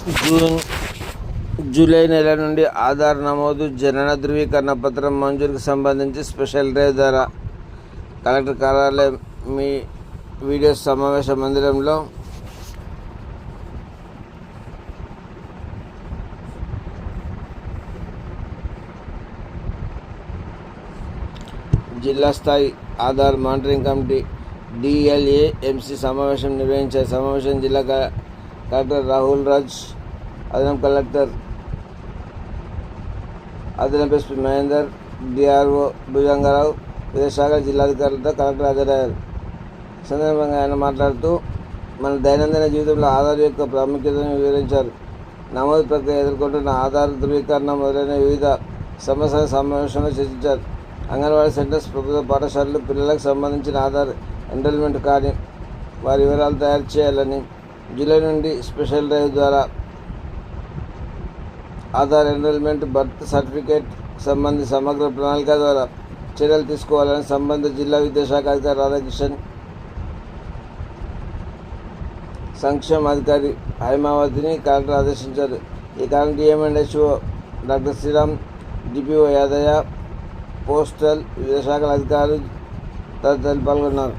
June July నెల నుండి ఆధార్ నమోదు జనన ధృవీకరణ పత్రం మంజూరుకు సంబంధించి స్పెషల్ డ్రైవ్ ద్వారా కలెక్టర్ కార్యాలయం మీ వీడియో సమావేశ మందిరంలో జిల్లా స్థాయి ఆధార్ మానిటరింగ్ కమిటీ డిఎల్ఏఎంసీ సమావేశం నిర్వహించారు సమావేశం జిల్లా కలెక్టర్ రాహుల్ రాజ్ అదనపు కలెక్టర్ అదనపు ఎస్పీ మహేందర్ డిఆర్ఓ భుజంగారావు వివిధ జిల్లాధికారులతో కలెక్టర్ హాజరయ్యారు సందర్భంగా ఆయన మాట్లాడుతూ మన దైనందిన జీవితంలో ఆధార్ యొక్క ప్రాముఖ్యతను వివరించారు. నమోదు ప్రక్రియ ఎదుర్కొంటున్న ఆధార్ ధృవీకరణ మొదలైన వివిధ సమస్యల సమావేశంలో చర్చించారు. అంగన్వాడీ సెంటర్స్ ప్రభుత్వ పాఠశాలలు పిల్లలకు సంబంధించిన ఆధార్ ఎన్రోల్మెంట్ కానీ వారి వివరాలు తయారు చేయాలని జూలై నుండి స్పెషల్ డ్రైవ్ ద్వారా ఆధార్ ఎన్రోల్మెంట్ బర్త్ సర్టిఫికేట్ సంబంధిత సమగ్ర ప్రణాళిక ద్వారా చర్యలు తీసుకోవాలని సంబంధిత జిల్లా విద్యాశాఖ అధికారి రాధాకిషన్ సంక్షేమ అధికారి హైమావతిని కలెక్టర్ ఆదేశించారు. ఈ కార్యక్రమం DMNHO doctor Sriram DPO Yadaiah postal వివిధ శాఖల అధికారులు తదితరులు పాల్గొన్నారు.